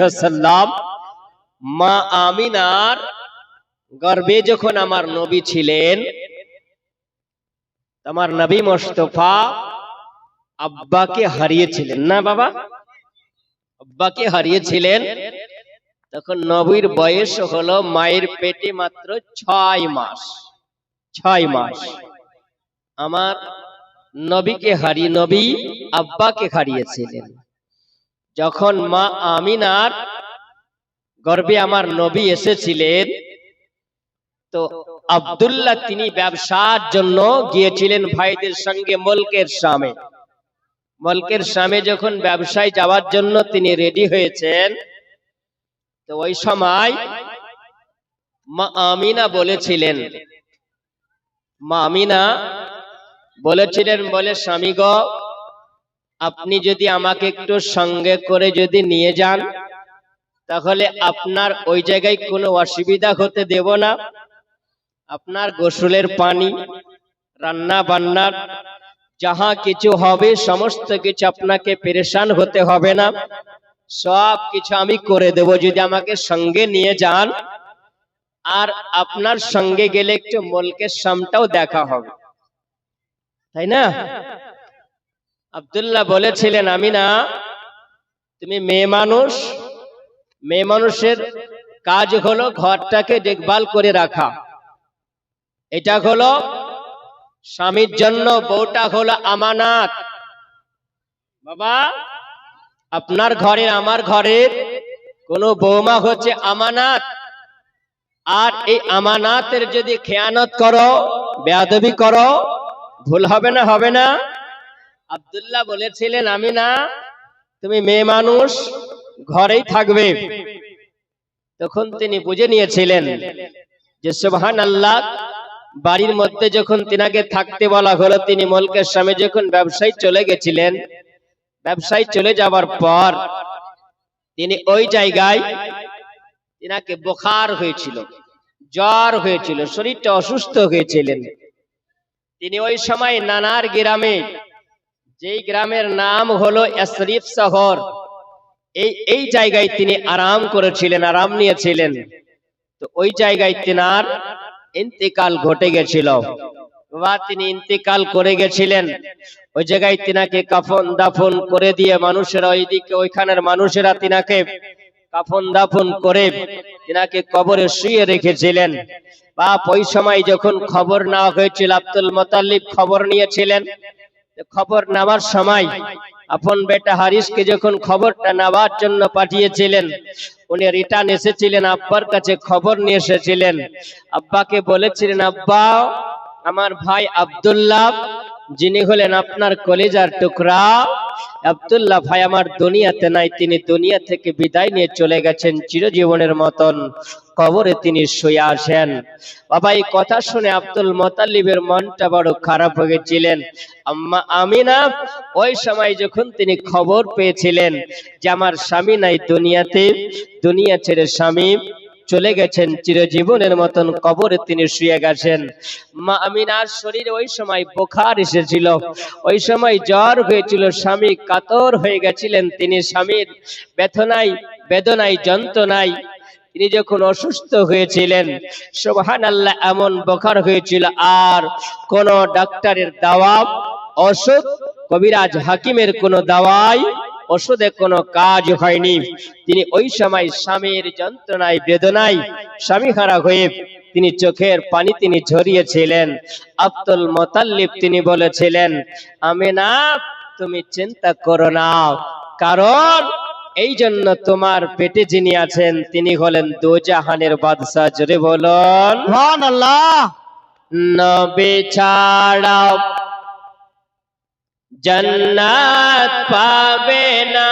ওয়াসাল্লাম, মা আমিনার গর্বে যখন আমার নবী ছিলেন, আমার নবী মোস্তফা আব্বাকে হারিয়েছিলেন। না বাবা, আব্বাকে হারিয়েছিলেন। তখন নবীর বয়স হলো মায়ের পেটে মাত্র ছয় মাস ছয় মাস। আমার নবীকে হারিয়ে নবী আব্বাকে হারিয়েছিলেন। যখন মা আমিনার গর্বে আমার নবী এসেছিলেন, তো আব্দুল্লাহ তিনি ব্যবসার জন্য গিয়েছিলেন ভাইদের সঙ্গে মলকের সামে মলকের সামে যখন ব্যবসায় যাওয়ার জন্য তিনি রেডি হয়েছেন, তো ওই সময় মা আমিনা বলেছিলেন, মা আমিনা বলেছিলেন বলে, স্বামী আপনি যদি আমাকে একটু সঙ্গে করে যদি নিয়ে যান, তাহলে আপনার ওই জায়গায় কোনো অসুবিধা হতে দেব না। আপনার গোসলের পানি, রান্না বান্নার যাহা কিছু হবে, সমস্ত কিছু আপনাকে পেরেশান হতে হবে না। সব কিছু আমি করে দেব যদি আমাকে সঙ্গে নিয়ে যান। আর আপনার সঙ্গে গেলে একটু মলকের সামটাও দেখা হবে। তাই না? আব্দুল্লাহ বলেছিলেন আমি না তুমি মেয়ে মানুষ, মেয়ে মানুষের কাজ হলো ঘরটাকে দেখভাল করে রাখা। এটা হলো স্বামীর জন্য, বউটা হলো আমানাত। বাবা, আপনার ঘরের, আমার ঘরের কোন বৌমা হচ্ছে আমানাত। আর এই আমানাতের যদি খেয়ানত করো, বেয়াদবি করো, ভুল হবে না হবে না। আব্দুল্লাহ বলেছিলেন, আমি না, তুমি মেয়ে মানুষ, ঘরেই থাকবে। তখন তিনি বুঝে নিয়েছিলেন যে সুবহান আল্লাহ বাড়ির মধ্যে যখন তিনাকে থাকতে বলা হলো, তিনি মলকের স্বামী যখন ব্যবসায় চলে গেছিলেন, ব্যবসায় চলে যাবার পর তিনি ওই জায়গায় তিনাকে বোখার হয়েছিল, জ্বর হয়েছিল, শরীরটা অসুস্থ হয়েছিলেন। তিনি ওই সময় নানার গ্রামে যেই গ্রামের নাম হলো এসরিফ শহর, এই এই জায়গায় তিনি আরাম করেছিলেন, আরাম নিয়েছিলেন। তো ওই জায়গায় তিনার ইন্তেকাল ঘটে গেছিল। বাবা, তিনি ইন্তেকাল করে গেছিলেন। ওই জায়গায় তিনাকে কাফন দাফন করে দিয়ে মানুষেরা ওইদিকে, ওইখানের মানুষেরা তিনাকে কাফন দাফন করে তিনাকে কবরে শুয়ে রেখেছিলেন। বাপ, ওই সময় যখন খবর নেওয়া হয়েছিল, আব্দুল মোতাল্লিব খবর নিয়েছিলেন খবর নেওয়ার সময় আপন বেটা হারিসকে যখন খবরটা নেওয়ার জন্য পাঠিয়েছিলেন, উনি রিটার্ন এসেছিলেন, আব্বার কাছে খবর নিয়ে এসেছিলেন। আব্বাকে বলেছিলেন, আব্বা, আমার ভাই আবদুল্লাহ, যিনি হলেন আপনার কলেজার টুকরা আব্দুল্লাহ ভাই আমার দুনিয়াতে নাই, তিনি দুনিয়া থেকে বিদায় নিয়ে চলে গেছেন চিরজীবনের মতন। কবরে তিনি শুয়ে আসেন। বাবা, এই কথা শুনে আব্দুল মোতাল্লিবের মনটা বড় খারাপ হয়ে গেছিলেন। আম্মা আমিনা, ওই সময় যখন তিনি খবর পেয়েছিলেন যে আমার স্বামী নাই দুনিয়াতে, দুনিয়া ছেড়ে স্বামী চলে গেছেন চিরজীবনের মতন কবরে তিনি শুয়ে গেছেন। মা আমিনার শরীরে ওই সময় বোখার এসেছিল। ওই সময় জ্বর হয়েছিল, স্বামী কাতর হয়ে গেছিলেন তিনি স্বামীর। ব্যথনায় বেদনায় যন্ত্রণায় তিনি যখন অসুস্থ হয়েছিলেন সোহান আল্লাহ এমন বোখার হয়েছিল। আর কোন ডাক্তারের দাওয়া অসুখ কবিরাজ হাকিমের কোনো দাওয়াই ওষুধে কোনো কাজ হয়নি। তিনি ওই সময় স্বামীর যন্ত্রণায় বেদনায় স্বামী হারা হয়ে তিনি চোখের পানি তিনি ঝরিয়েছিলেন। আব্দুল মোতাল্লিব তিনি বলেছিলেন আমি না তুমি চিন্তা করো না। কারণ এই জন্য তোমার পেটে যিনি আছেন তিনি হলেন দোজাহানের বাদশাহ। জোরে বলুন। আল্লাহ ছাড়া জন্নাত পাবে না।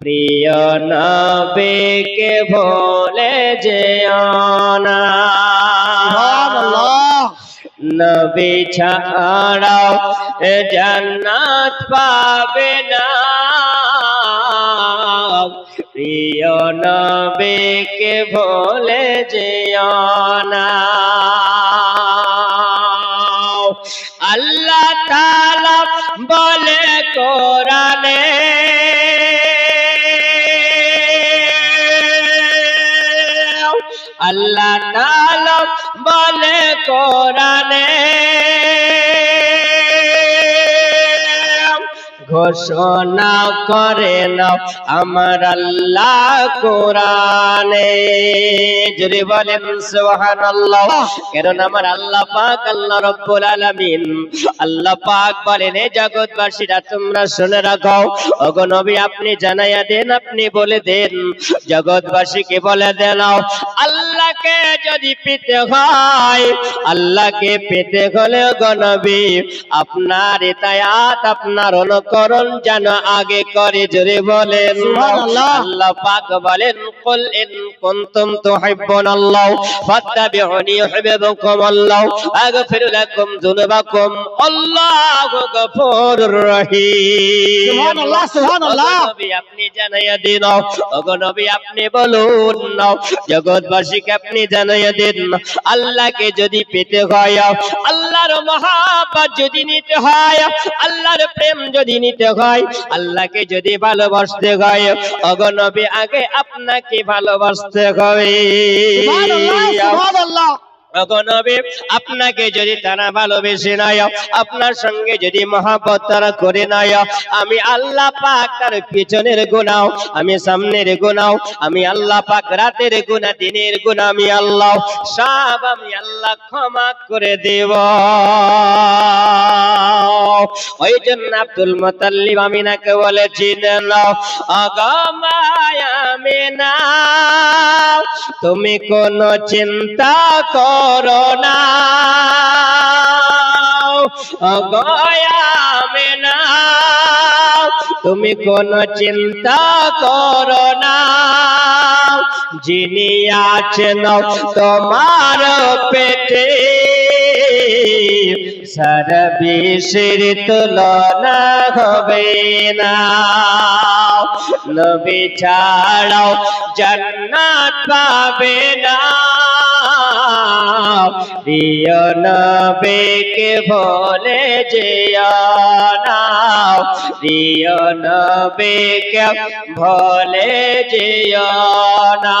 প্রিয় নবেকে ভোলে যেও না। নবী ছাড়াও জান্নাত পাবে না। প্রিয় নবীকে ভোলে ঘোষণা করে নাও, আমার আল্লাহ কোরআনে। যদি বলেন, সুবহানাল্লাহ কারণ আমার আল্লাহ পাক, আল্লাহ রব্বুল আলামিন। আল্লাহ পাক বলেন হে জগৎবাসীরা, তোমরা শুনে রাখো। নবী, আপনি জানাইয়া দেন, আপনি বলে দেন। জগৎবাসীকে বলে দেন, আল্লাহকে যদি পেতে হয়, আল্লাহকে পেতে হলে গো নবী, আপনার ইতায়াত আপনার অনুকরণ যেন আগে করে জোরে বলেন। আল্লাহ পাক বলেন কুল ইন কুনতুম তুহিব্বুনাল্লাহ ফাত্তাবিউনি ইউহিব্বুকুম আল্লাহ আগফির লাকুম যুনুবাকুম আল্লাহু গফুরুর রহিম। সুবহানাল্লাহ, সুবহানাল্লাহ। নবী আপনি জানাইয়া দিন ওগো নবী আপনি বলুন জগৎবাসীকে আপনি জানাইয়া দিন আল্লাহকে যদি পেতে হয় আল্লাহর মহাব্বত যদি নিতে হয় আল্লাহর প্রেম যদি নিতে হয় আল্লাহকে যদি ভালোবাসতে হয় অগনবী নবী আগে আপনাকে ভালোবাসতে হবে আপনাকে যদি তারা ভালোবেসে নাই আপনার সঙ্গে যদি মহাব্বত তারা করে নাই আমি আল্লাহ পাক তার পিছনের গুনাও আমি সামনের গুনাও আমি আল্লাহ পাক রাতের গুনাহ, দিনের গুনাহ, আমি আল্লাহ, সব আমি আল্লাহ ক্ষমা করে দেব। ওই জন্য আব্দুল মুতাল্লিব আমিনাকে বলেছিলেন আগামায়ামিনা তুমি কোনো চিন্তা করো না গয়ামিনা তুমি কোন চিন্তা করো না যিনি আছেন তোমার পেটে সারা বিশ্বের তুলনা হবে না। নবী ছাড়াও জান্নাত পাবে না। প্রিয় নবীকে বলে যেও না। প্রিয় নবীকে বলে যেও না।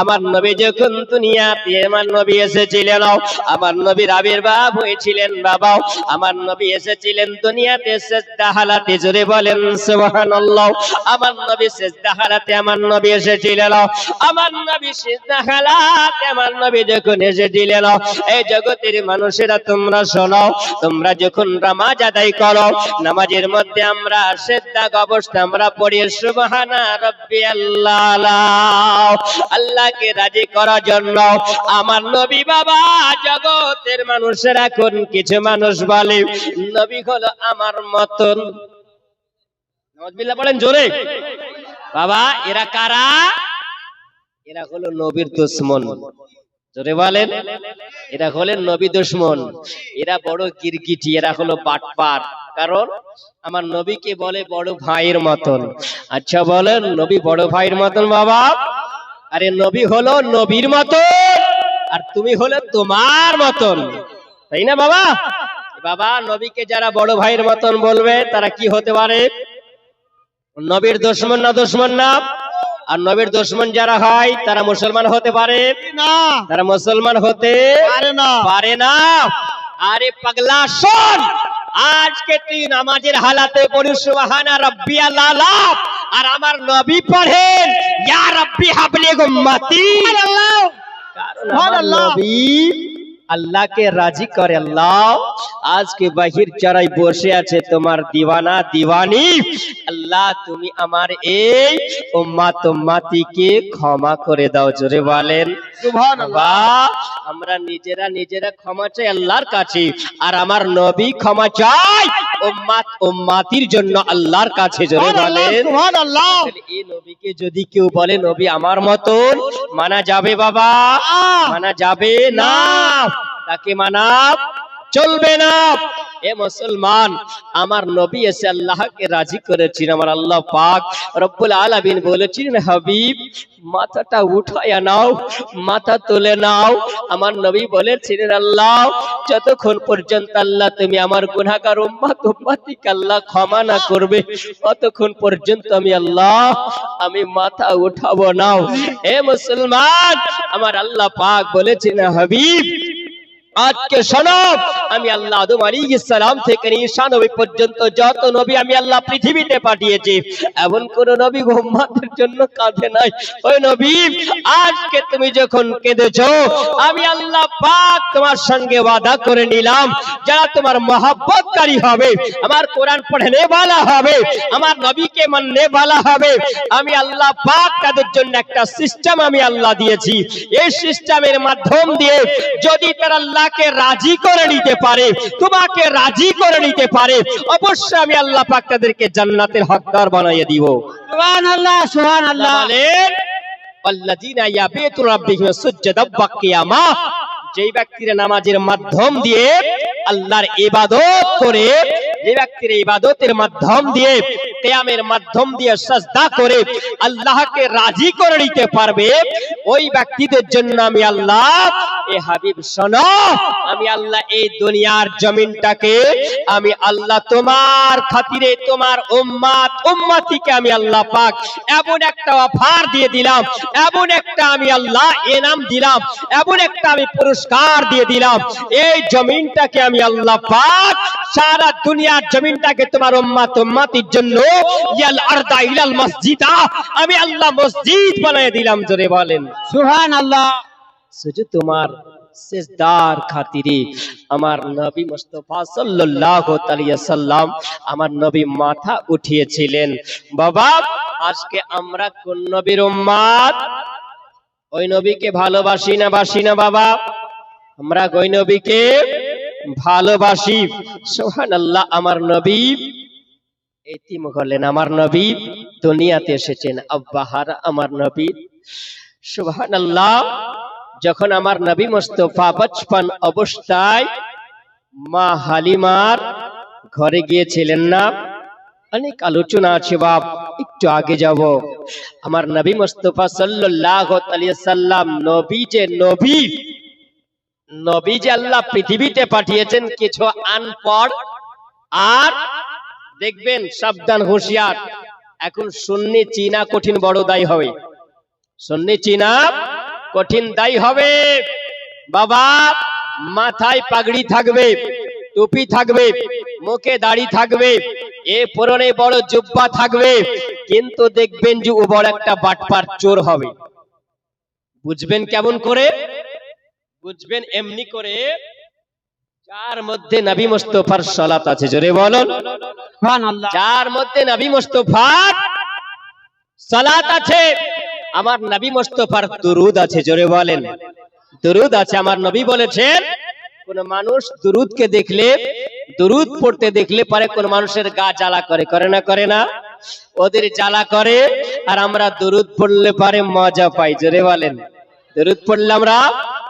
আমার নবী যখন দুনিয়াতে, আমার নবী এসেছিলেন। আমার নবীর আবির্ভাব হয়েছিলেন বাবা। আমার নবী এসেছিলেন দুনিয়াতে হালাতে জোরে বলেন আমার নবী হালাতে আমার নবী এসেছিলেন। আমার নবী হালাতে আমার নবী যখন এসেছিলেন, এই জগতের মানুষেরা তোমরা শোনো, তোমরা যখন নামাজ আদায় করো, নামাজের মধ্যে আমরা সেজদা অবস্থা আমরা পড়ি, সুবহানা রাব্বিয়াল্লাহ আল্লাহকে রাজি করার জন্য আমার নবী বাবা জগতের মানুষের এখন কিছু মানুষ বলে, নবী হলো আমার মতন। বলেন জোরে। বাবা, এরা কারা? এরা হলো নবীর দুশ্মন। জোরে বলেন। এরা হলেন নবী দুশ্মন। এরা বড় গিরগিটি, এরা হলো বাটপার কারণ আমার নবীকে বলে বড় ভাইয়ের মতন। আচ্ছা বলেন নবী বড় ভাইয়ের মতন বাবা? আরে নবী হলো নবীর মতন আর তুমি হলে তোমার মতন। তাই না বাবা? বাবা নবীকে যারা বড় ভাইয়ের মতন বলবে তারা কি হতে পারে? নবীর দুশ্মন না দুশ্মন না? আর নবীর দুশ্মন যারা হয় তারা মুসলমান হতে পারে? না। তারা মুসলমান হতে পারে না। পারে না। আরে পাগলা শোন! আজকে তুই নামাজের হালাতে পড়িস সুবহানা রাব্বিয়াল আলা আর আমার নবী পড়েন ইয়া রাব্বি হাবলি গুম্মতি। সুবহানাল্লাহ। সুবহানাল্লাহ। নবী আল্লাহকে রাজি করে আল্লাহ। আজকে বাহির চড়াই বসে আছে তোমার দিওয়ানা দিওয়ানি। আল্লাহ তুমি আমার এই উম্মাত উম্মাতিকে ক্ষমা করে দাও জোরে বলেন। আমরা নিজেরা নিজেরা ক্ষমা চাই আল্লাহর কাছে আর আমার নবী ক্ষমা চাই উম্মাত উম্মাতির জন্য আল্লাহর কাছে জোরে বলেন। সুবহানাল্লাহ। এই নবীকে যদি কেউ বলে নবী আমার মতন মানা যাবে বাবা মানা যাবে না তাকে মানা চলবে না। এ মুসলমান, আমার নবী এসে আল্লাহকে রাজি করেছেন, আমার আল্লাহ পাক রব্বুল আলামিন বলেছিলেন, হাবিব, মাথাটা উঠায়া নাও, মাথা তুলে নাও। আমার নবী বলেছিলেন, আল্লাহ, যতক্ষণ পর্যন্ত আল্লাহ তুমি আমার গুনাহগার উম্মাত, উম্মাতিকে আল্লাহ ক্ষমা না করবে, ততক্ষণ পর্যন্ত আমি আল্লাহ, আমি মাথা উঠাবো নাও এ মুসলমান, আমার আল্লাহ পাক বলেছেন হাবিব, আজকে শোনো আমি আল্লাহ আদম আলাইহিস সালাম থেকে নিয়ে ঈসা নবী পর্যন্ত যত নবী আমি আল্লাহ পৃথিবীতে পাঠিয়েছি এমন কোন নবী উম্মতের জন্য কাঁদে নাই ওই নবী আজকে তুমি যখন কেঁদেছো আমি আল্লাহ পাক তোমার সঙ্গে ওয়াদা করে নিলাম যারা তোমার মহাব্বতকারী হবে আমার কোরআন পড়নে वाला হবে আমার নবীকে মাননে वाला হবে আমি আল্লাহ পাক তাদের জন্য একটা সিস্টেম আমি আল্লাহ দিয়েছি এই সিস্টেমের মাধ্যম দিয়ে যদি তারা আল্লাহকে রাজি করে নিতে পারে তোমাকে রাজি করে নিতে পারে। অবশ্যই আমি আল্লাহ পাক তাদেরকে জান্নাতের হকদার বানিয়ে দিব। সুবহানাল্লাহ সুবহানাল্লাহ। বলেন আল্লাযীনা ইয়াবিতু রাব্বিহিম সুজদাম ওয়া কিয়ামা যেই ব্যক্তিরা নামাজের মাধ্যম দিয়ে আল্লাহর ইবাদত করে যে ব্যক্তির ইবাদতের মাধ্যম দিয়ে কিয়ামের মাধ্যম দিয়ে সাজদা করে আল্লাহকে রাজি করে নিতে পারবে ওই ব্যক্তিদের জন্য আমি আল্লাহ এ হাবিব, শোনো। আমি আল্লাহ এই দুনিয়ার জমিনটাকে, আমি আল্লাহ তোমার খাতিরে, তোমার উম্মাত, উম্মাতিকে আমি আল্লাহ পাক এমন একটা অফার দিয়ে দিলাম, এমন একটা আমি আল্লাহ এনাম দিলাম, এমন একটা আমি পুরস্কার দিয়ে দিলাম। এই জমিনটাকে আমি আল্লাহ পাক সারা দুনিয়ার জমিনটাকে তোমার উম্মাত, উম্মাতির জন্য, ইয়াল আরদা ইলাল মসজিদা, আমি আল্লাহ মসজিদ বানিয়ে দিলাম, জোরে বলেন। শুধু তোমার খাতিরে। আমার নবী মুস্তাফা সাল্লাম আমার নবী মাথা উঠিয়েছিলেন। বাবা, আজকে আমরা কোন নবীর ওই নবীকে ভালোবাসি না বাসি না বাবা? আমরা ওই নবীকে ভালোবাসি। আমার নবী এতিম হলেন, আমার নবী দুনিয়াতে এসেছেন। আব্বাহার, আমার নবী। সুবহানাল্লাহ যখন আমার নবী মুস্তফা বচপন অবস্থায় মা হালিমার ঘরে গিয়েছিলেন না, অনেক আলোচনা আছে বাপ, একটু আগে যাব। আমার নবী মুস্তফা আলাইহি সাল্লাম নবী যে নবী নবী যে আল্লাহ পৃথিবীতে পাঠিয়েছেন কিছু আনপড়, আর দেখবেন সাবধান হুঁশিয়ার, এখন সুন্নি চীনা কঠিন বড় দায়ী হবে। সুন্নি চীনা কঠিন দায়ী হবে। বাবা মাথায় পাগড়ি থাকবে টুপি থাকবে মুখে দাড়ি থাকবে এ পরনে বড় জুব্বা থাকবে কিন্তু দেখবেন যে ও বড় একটা বাটপার চোর হবে। বুঝবেন কেমন করে? বুঝবেন এমনি করে? যার মধ্যে নবী মুস্তফার সালাত আছে জোরে বলুন। সুবহানাল্লাহ। যার মধ্যে নবী মুস্তফার সালাত আছে আমার নবী মোস্তফার দুরুদ আছে, জোরে বলেন। দুরুদ আছে, আমার নবী বলেছেন, কোন মানুষ দুরুদকে দেখলে, দুরুদ পড়তে দেখলে পরে কোন মানুষের গা জ্বালা করে করে না করে না? ওদের জ্বালা করে, আর আমরা দুরুদ পড়লে পারে মজা পাই, জোরে বলেন। দুরুদ পড়লে আমরা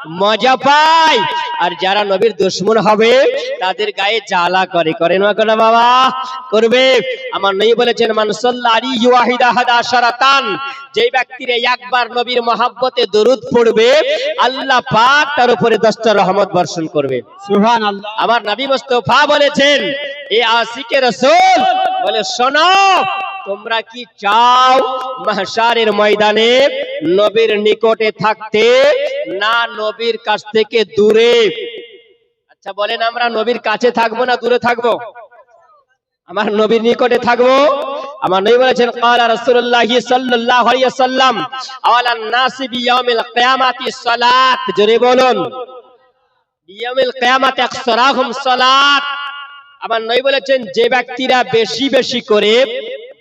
মজা পাই। আর যারা নবীর দুশ্মন হবে তাদের গায়ে জ্বালা করে। করে না করে বাবা। করবে। আমার নবী বলেছেন মান শারাতান। যেই ব্যক্তির একবার নবীর মহাব্বতে দরুদ পড়বে আল্লাহ পাক তার উপরে দশটা রহমত বর্ষণ করবে। সুবহানাল্লাহ। আমার নবী মুস্তফা বলেছেন এ আশিকে রসুল বলে শোনো তোমরা কি চাও মাহশারের ময়দানে নবীর নিকটে থাকতে? না নবীর কাছ থেকে দূরে। আচ্ছা বলেন আমরা নবীর কাছে থাকব না দূরে থাকব? আমার নবীর নিকটে থাকব? আমার নবী বলেছেন, ক্বালা রাসূলুল্লাহ সাল্লাল্লাহু আলাইহি ওয়াসাল্লাম আওয়ালান নাসি বিয়াউমিল কিয়ামাতি সালাত? জোরে বলুন। ইয়াউমিল কিয়ামাত আকসারাহুম সালাত। আমার নবী বলেছেন, যে ব্যক্তিরা বেশি বেশি করে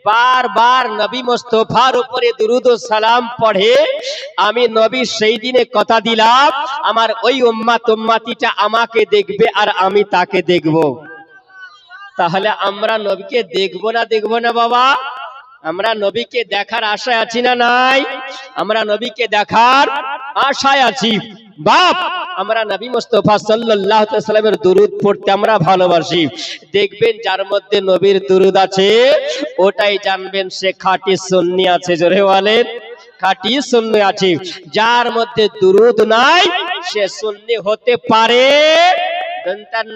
বারবার নবী মোস্তফার উপরে দুরুদ সালাম পড়ে। আমি নবী সেই দিনে কথা দিলাম, আমার ওই উম্মা তোম্মাতিটা আমাকে দেখবে আর আমি তাকে দেখব। তাহলে আমরা নবীকে দেখব না দেখব না বাবা? আমরা নবীকে দেখার আশায় আছি না নাই? আমরা নবীকে দেখার আশায় আছি। বাপ, আমরা নবী মুস্তফা সাল্লাল্লাহু আলাইহি সাল্লামের দুরূদ পড়তে আমরা ভালোবাসি। দেখবেন যার মধ্যে নবীর দুরূদ আছে, ওটাই জানবেন সে খাঁটি সুন্নি আছে, জোরে বলেন, খাঁটি সুন্নি আছে। যার মধ্যে দুরূদ নাই, সে সুন্নি হতে পারে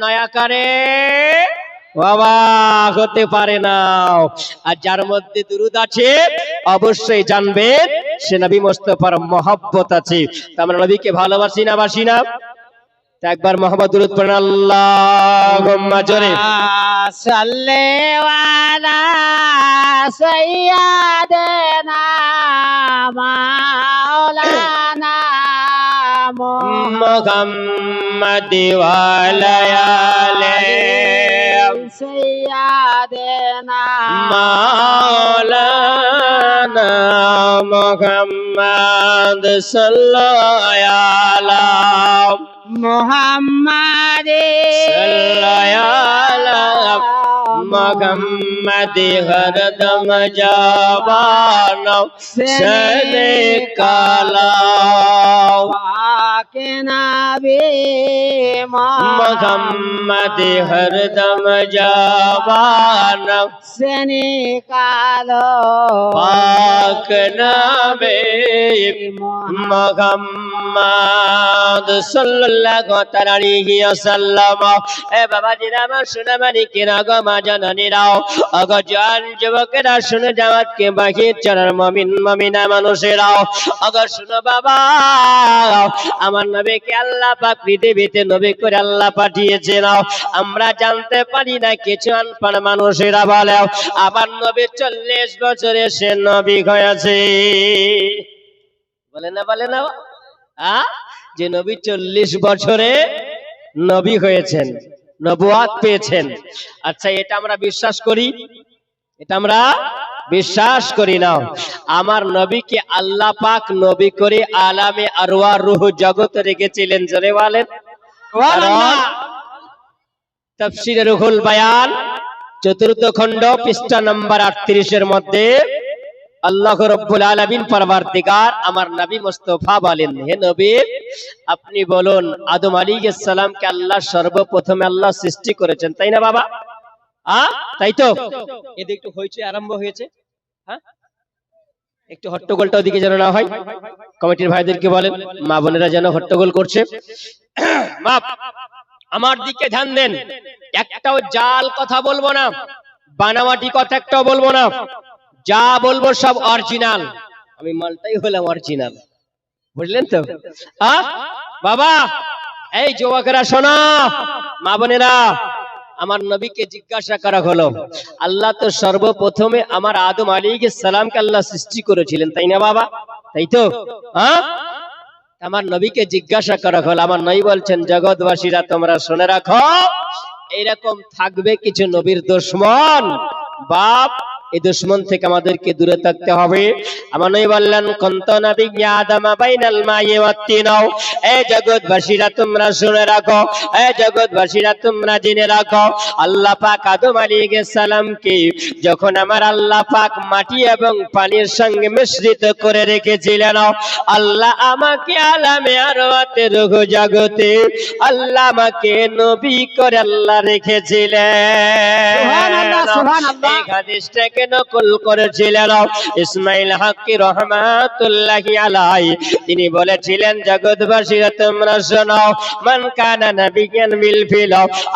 নয়াকারে। বাবা হতে পারে না। আর যার মধ্যে দুরুদ আছে অবশ্যই জানবেন সে নবী মোস্তফার মহব্বত আছে। তা আমরা নবীকে ভালোবাসি না বাসি না? তা একবার মোহাম্মদ দুরুদ পড়েন আল্লাহ জোরে। সাল্লে ওয়ালা মাওলানা মোহাম্মদ ওয়ালায়ালে সইয়া দেনা মাওলানা মোহাম্মদ সাল্লাল্লাহ মোহাম্মদে সাল্লাল্লাহ মোহাম্মদ হরদম জবানো সদে কালা নবী मोहम्मद हरदम जवानो সেনি কালো पाक नबी মোহাম্মদ সাল্লাল্লাহু তাআলা আলাইহি ওয়াসাল্লাম এ বাবাজিরা আমার সোনা মানিকেরা গো মা জননীরাও অগো জান যুবকেরা শুনে জামাতকে বাকি চলার মমিন মমিনা মানুষেরাও অগো শুনো বাবা আমার নবীকে আল্লাহ পাক পৃথিবীতে নবী করে আল্লাহ পাঠিয়েছে নাও আমরা জানতে পারি না, কিছু আনপাড় মানুষেরা বলে আমার নবী চল্লিশ বছরে সে নবী হয়েছে। বলে না বলে না, আ? যে নবী চল্লিশ বছরে নবী হয়েছেন, নবুয়াত পেয়েছেন। আচ্ছা এটা আমরা বিশ্বাস করি? এটা আমরা বিশ্বাস করি না। আমার নবীকে আল্লাহ পাক নবী করে আলামে আরওয়া রুহ জগতে রেখেছিলেন জোরে বলেন। তফসির রুহুল বায়ান চতুর্থ খণ্ড পৃষ্ঠা নম্বর আটত্রিশের মধ্যে আল্লাহ রব্বুল আলামিন পরবর্তীকার আমার নবী মুস্তফা বলেন হে নবী আপনি বলুন আদম আলাইহিস সালামকে আল্লাহ সর্বপ্রথমে আল্লাহ সৃষ্টি করেছেন তাই না বাবা? আ তাই তো? একটু আরম্ভ হয়েছে। হ্যাঁ? হট্টগোলটা ওদিকে যেন না হয়। কমিটির ভাইদেরকে বলেন, মা বোনেরা যেন হট্টগোল করছে। মা, আমার দিকে ধ্যান দেন। একটাও জাল কথা বলব না, বানামাটি কথা একটাও বলব না। যা বলব সব অরিজিনাল। আমি মালটাই হলাম অরিজিনাল। বুঝলেন তো? বাবা, এই যুবকেরা শোনা। মা বোনেরা আমার নবীকে জিজ্ঞাসা করা হলো। আল্লাহ তো সর্বপ্রথমে আমার আদম আলীকে সালামকে আল্লাহ সৃষ্টি করেছিলেন, তাই না বাবা? তাই তো? হ্যাঁ? আমার নবীকে জিজ্ঞাসা করা হলো, আমার নই বলছেন, জগৎবাসীরা, তোমরা শুনে রাখো, এইরকম থাকবে কিছু নবীর দুশ্মন, বাপ এই দুশ্মন থেকে আমাদেরকে দূরে থাকতে হবে। আমার নবী বললেন, কন্ত আল্লাহ মাটি এবং পানির সঙ্গে মিশ্রিত করে রেখেছিলেন, আল্লাহ আমাকে আলামে আরওয়াতে রুহ জগতে আল্লাহ আমাকে নবী করে আল্লাহ রেখেছিলেন। এই হাদিসটাকে নকল করেছিলেন? ইসমাইল হাক্কি রহমাতুল্লাহি আলাই তিনি বলেছিলেন জগৎবাসীরা তোমরা শোনো মান কানা নাবিয়ান বিল ফিল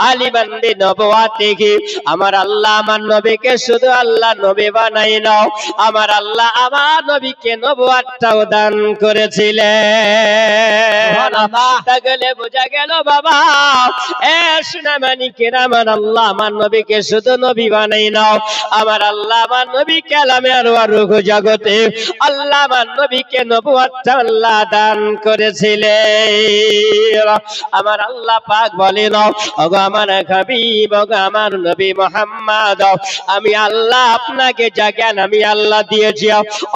আলিমান বিনবওয়াতিহি আমার আল্লাহ আমার নবীকে শুধু আল্লাহ নবী বানাই নাও আমার আল্লাহ আমার নবীকে নবুয়াতটাও দান করেছিলেন। তাহলে বোঝা গেল বাবা এ আমার আল্লাহ আমার নবীকে শুধু নবী বানাই নাও। আমার আল্লাহ আমার নবী কালামে রুহ জগতে আল্লাহ আমার নবীকে নবুয়াত আল্লাহ দান করেছিলেন। আমার আল্লাহ পাক বলে নাও, ওগো আমার হাবিব, ওগো আমার নবী মোহাম্মদ, আমি আল্লাহ আপনাকে যা জ্ঞান আমি আল্লাহ দিয়েছি।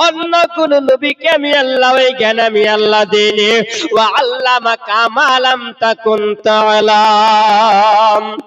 অন্য কোন নবীকে আমি আল্লাহ, ওই জ্ঞান আমি আল্লাহ দিইনি। ও আল্লাহ কামালাম তাকুন অগো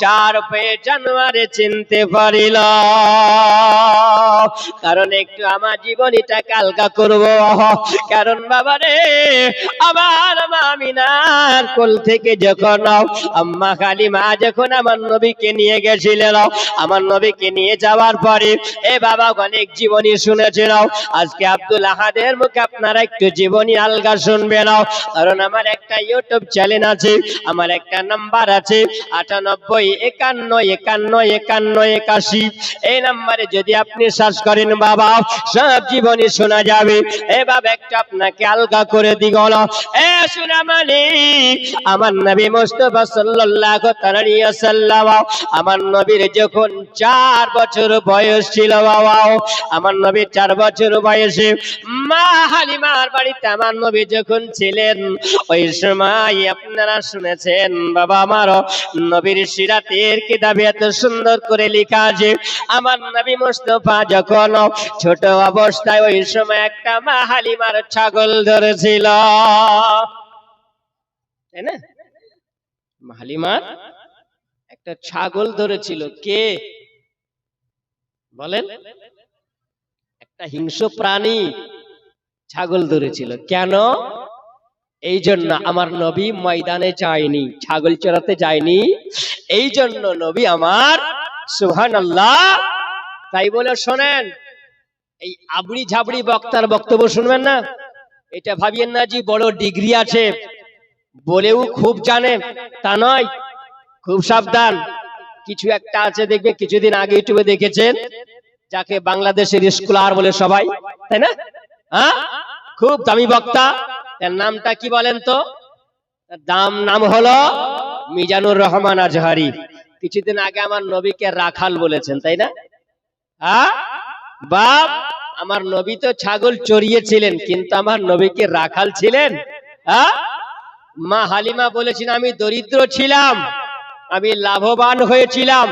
চার পেয়ে জানুয়ারি চিনতে পারিল। কারণ একটু আমার জীবনীটাকে আলগা করব। কারণ বাবা রে আমার মামিনার কোল থেকে যখন, আম্মা খালি মা যখন আমার নবীকে নিয়ে গেছিলেন, আমার নবীকে নিয়ে যাওয়ার পরে এ বাবা অনেক জীবনী শুনেছিল। আজকে আব্দুল আহাদের মুখে আপনারা একটু জীবনী আলগা শুনবেন। কারণ আমার একটা ইউটিউব চ্যানেল আছে, আমার একটা নাম্বার আছে আটানব্বই একান্ন একান্ন একান্ন একাশি। এই নাম্বারে যদি আপনি সার্চ করেন, বাবা, সব জীবনী শোনা যাবে। এ বাবা একটা আপনাকে আলগা করে দিগল এ শোনা মানে আমার নবী মুস্তফা সাল্লাম আমার নবীর যখন চার বছর বয়স ছিল, বাবা, আমার নবীর চার বছর বয়সে মা হালিমার বাড়িতে আমার নবী যখন ছিলেন, ওই সময় আপনারা শুনেছেন, বাবা, আমার নবীর সিরাতের কিতাবে এত সুন্দর করে লেখা আছে। আমার নবী মুস্তফা যখন ছোট অবস্থায় ওই সময় একটা মা হালিমার ছাগল ধরেছিল। তাই না? মা হালিমার একটা ছাগল ধরেছিল। কে? বলেন। একটা হিংস্র প্রাণী ছাগল ধরেছিল। কেন? এই জন্য আমার নবী ময়দানে যায়নি ছাগল চড়াতে যায়নি। এই জন্য নবী আমার সুহান আল্লাহ তাই বলে শোনেন এই আবড়ি ঝাবড়ি বক্তার বক্তব্য শুনবেন না? এটা ভাবিয়েন না যে বড় ডিগ্রি আছে। বলেও খুব জানে তা নয় খুব সাবধান। কিছু একটা আছে দেখবে কিছুদিন আগে ইউটিউবে দেখেছেন যাকে বাংলাদেশের স্কলার বলে সবাই তাই না? হ্যাঁ? খুব দামি বক্তা। তার নামটা কি বলেন তো? দাম নাম হলো মিজানুর রহমান আজহারি। কিছুদিন আগে আমার নবীকে রাখাল বলেছেন, তাই না? হ্যাঁ? বাপ, আমার নবী তো ছাগল চড়িয়েছিলেন, কিন্তু আমার নবীকে রাখাল ছিলেন হ্যাঁ? মা হালিমা বলেছেন, আমি দরিদ্র ছিলাম, আমি লাভবান হয়েছিলাম,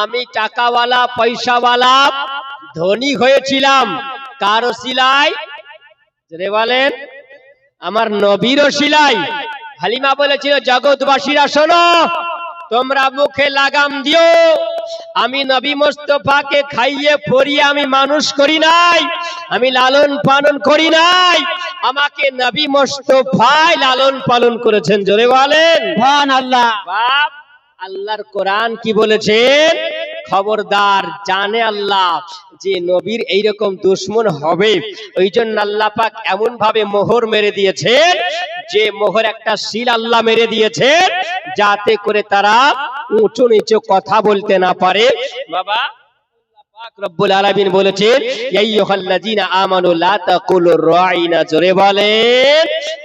আমি টাকাওয়ালা, পয়সাওয়ালা, ধনী হয়েছিলাম। কারও সিলাই বলেন আমার নবীর সিলাই। হালিমা বলেছিল জগৎবাসীরা শোনো তোমরা মুখে লাগাম দিও। আমি নবী মোস্তফাকে খাইয়ে পরিয়ে আমি মানুষ করি নাই আমি লালন পালন করি নাই। আমাকে নবী মোস্তফাই লালন পালন করেছেন জোরে বলেন। সুবহানাল্লাহ। বাপ আল্লাহর কোরআন কি বলেছেন? খবরদার, জানে আল্লাহ যে নবীর এইরকম দুশ্মন হবে। ওই জন্য আল্লাহ পাক এমন ভাবে মোহর মেরে দিয়েছেন যে মোহর একটা শিল আল্লাহ মেরে দিয়েছেন যাতে করে তারা উঁচু নিচু কথা বলতে না পারে। বাবা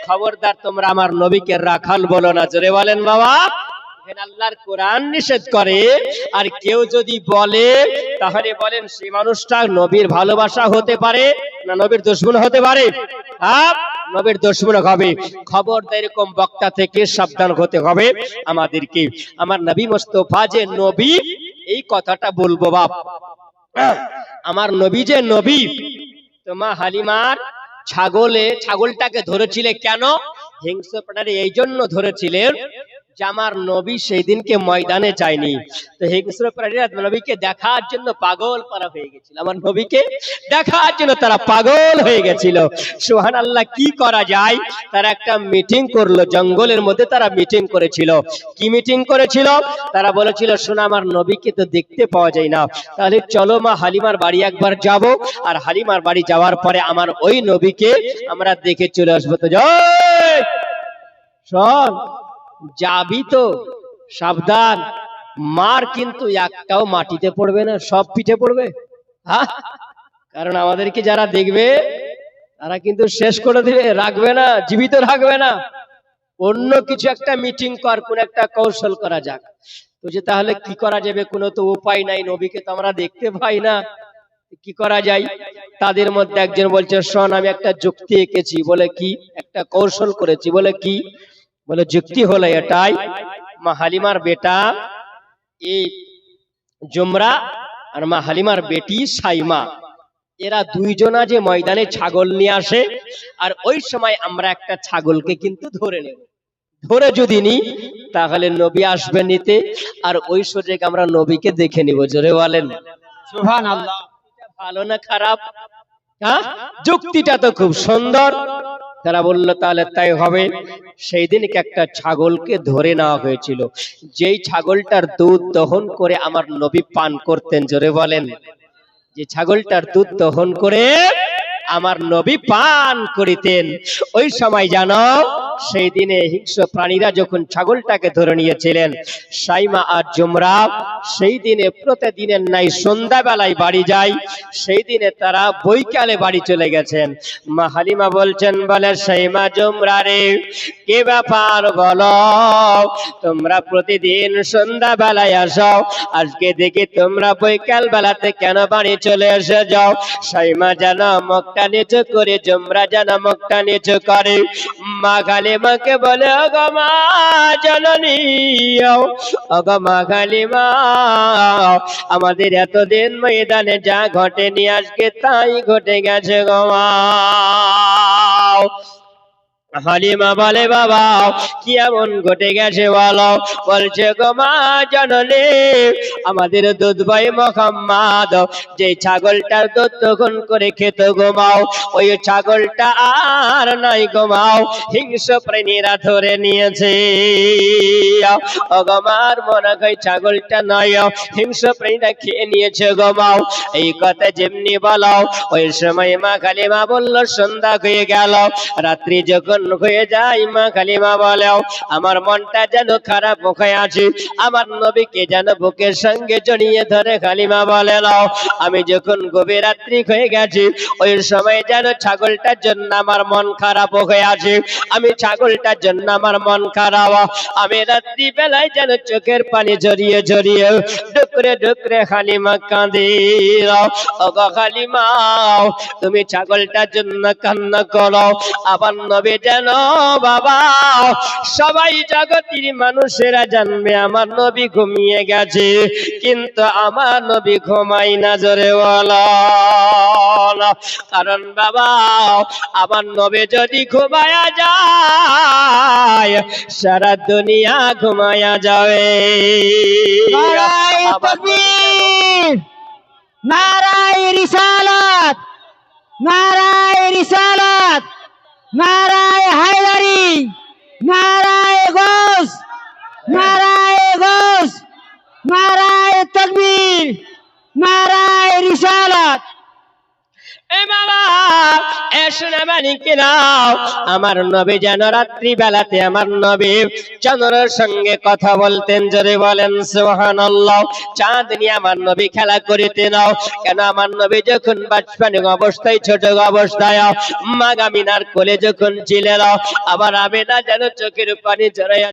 খবরদার, তোমরা আমার নবীকে রাখাল বলো না, জোরে বলেন বাবা। কেউ যদি বলে, তাহলে বলেন নবীর ভালোবাসা হতে পারে না নবীর হতে পারে? সাবধান হতে হবে আমাদেরকে। আমার নবী মোস্তফা যে নবী, এই কথাটা বলব বাপ। আমার নবী যে নবী তোমা হালিমার ছাগলে, ছাগলটাকে ধরেছিলে কেন? হিংস্র প্রাণী এই জন্য ধরেছিলেন আমার নবী সেই দিনকে ময়দানে যায়নি। তো প্রাণীরা নবীকে দেখার জন্য পাগল পারা হয়ে গেছিল। আমার নবীকে দেখার জন্য তারা পাগল হয়ে গেছিল। সোহান আল্লাহ কি করা যায়? তারা একটা মিটিং করল, জঙ্গলের মধ্যে তারা মিটিং করেছিল। কি মিটিং করেছিল? তারা বলেছিল, শোনা, আমার নবীকে তো দেখতে পাওয়া যায় না। তাহলে চলো মা হালিমার বাড়ি একবার যাব। আর হালিমার বাড়ি যাওয়ার পরে আমার ওই নবীকে আমরা দেখে চলে আসব। তো জয়! শোন যাবি তো? সাবধান। মার কিন্তু একটাও মাটিতে পড়বে না, সব পিঠে পড়বে। কারণ আমাদেরকে যারা দেখবে, তারা কিন্তু শেষ করে দিবে, রাখবে না, জীবিত রাখবে না। অন্য কিছু একটা মিটিং কর, কোন একটা কৌশল করা যাক। তো যে তাহলে কি করা যাবে, কোনো তো উপায় নাই, নবীকে তো আমরা দেখতে পাই না। কি করা যায়? তাদের মধ্যে একজন বলছে, শোন, আমি একটা যুক্তি এঁকেছি, বলে কি? একটা কৌশল করেছি, বলে কি? বলে যুক্তি হলো এটাই মা হালিমার বেটা এই জুমরা আর মা হালিমার বেটি সাইমা। এরা দুইজনা যে ময়দানে ছাগল নিয়ে আসে আর ওই সময় আমরা একটা ছাগলকে কিন্তু ধরে নেব। ধরে যদি নি তাহলে নবী আসবে নিতে আর ওই সুযোগে আমরা নবীকে দেখে নিব জোরে বলেন। সুহান আল্লাহ ভালো না খারাপ? হ্যাঁ? যুক্তিটা তো খুব সুন্দর। তারা বলল, তাহলে তাই হবে। সেই দিনকে একটা ছাগলকে ধরে নেওয়া হয়েছিল। যেই ছাগলটার দুধ দহন করে আমার নবী পান করতেন, জোরে বলেন। যে ছাগলটার দুধ দহন করে আমার নবী পান করিতেন। ওই সময় জানো, সেই দিনে হিংস্র প্রাণীরা যখন ছাগলটাকে ধরে নিয়েছিলেন, সাইমা আর জুমরা সেই দিনে প্রতিদিনের নাই সন্ধ্যাবেলায় বাড়ি যায় সেই দিনে তারা বৈকালে বাড়ি চলে গেছেন। মা হালিমা বলছেন, বলে সাইমা জুমরা রে, কে ব্যাপার বলো? তোমরা প্রতিদিন সন্ধ্যাবেলায় আসো। আজকে দেখি তোমরা বৈকাল বেলাতে কেন বাড়ি চলে এসে যাও সাইমা যেন মুখটা নিচু করে জুমরা যেন মুখটা নিচু করে। মা কালিমাকে বলে অগো মা জননী অগো মা কালিমা আমাদের এতদিন ময়দানে যা ঘটেনি আজকে তাই ঘটে গেছে গো মা। হালিমা বলে, বাবা, কি এমন ঘটে গেছে বলো? বলছে, গো মা জননী, আমাদের দুধ ভাই মোহাম্মদ, যে ছাগলটার দুধ তখন করে খেত গোমাও ওই ছাগলটা আর নাই গোমাও হিংস প্রেমীরা ধরে নিয়েছে। গমার মনে হয় ছাগলটা নয় হিংস প্রেমীরা খেয়ে নিয়েছে গোমাও এই কথা যেমনি বলো, ওই সময় মা কালিমা বলল, সন্ধ্যা হয়ে গেল, রাত্রি যখন হয়ে যায়, মা কালিমা বলেও, আমার মনটা যেন খারাপ মুখে আছে, আমার নবীকে যেন বুকের সঙ্গে জড়িয়ে ধরে কালিমা বলে নাও, আমি যখন গভীর রাত্রি হয়ে গেছি, ওই সময় যেন ছাগলটার জন্য আমার মন খারাপ হয়ে আছে, আমি ছাগলটার জন্য আমার মন খারাপ, আমি রাত্রি বেলায় যেন চোখের পানি জড়িয়ে জড়িয়ে ডুকরে ডুকরে খালিমা কাঁদি খালিমা তুমি ছাগলটার জন্য কান্না করো আবার নবী যেন বাবা? সবাই জগতির মানুষেরা জানবে আমার নবী ঘুমিয়ে গেছে কিন্তু আমার নবী ঘুমাই না জোরে কারণ বাবা আমার নবী যদি ঘুমায়া যায় সারা দুনিয়া ঘুমায়া যাবে। নারায় রিসালাত! নারায় রিসালাত! নারায় হায়দারি নারায় ঘোষ নারায় ঘোষ নারায় তকবীর নারায় রিসালাত এ বাবা এ শোনা মানিকে নাও আমার নবী যেন রাত্রি বেলাতে আমার নবী চন্দ্রের সঙ্গে কথা বলতেন বলেন, সুবহানাল্লাহ। চাঁদ নিয়ে আমার নবী খেলা করিতে নাও। কেন আমার নবী যখন বাচপানি অবস্থায়, ছোট অবস্থায় মাগামিনার কোলে যখন ছিলেন, আবার আবেদা যেন চোখের পানি জড়াইয়া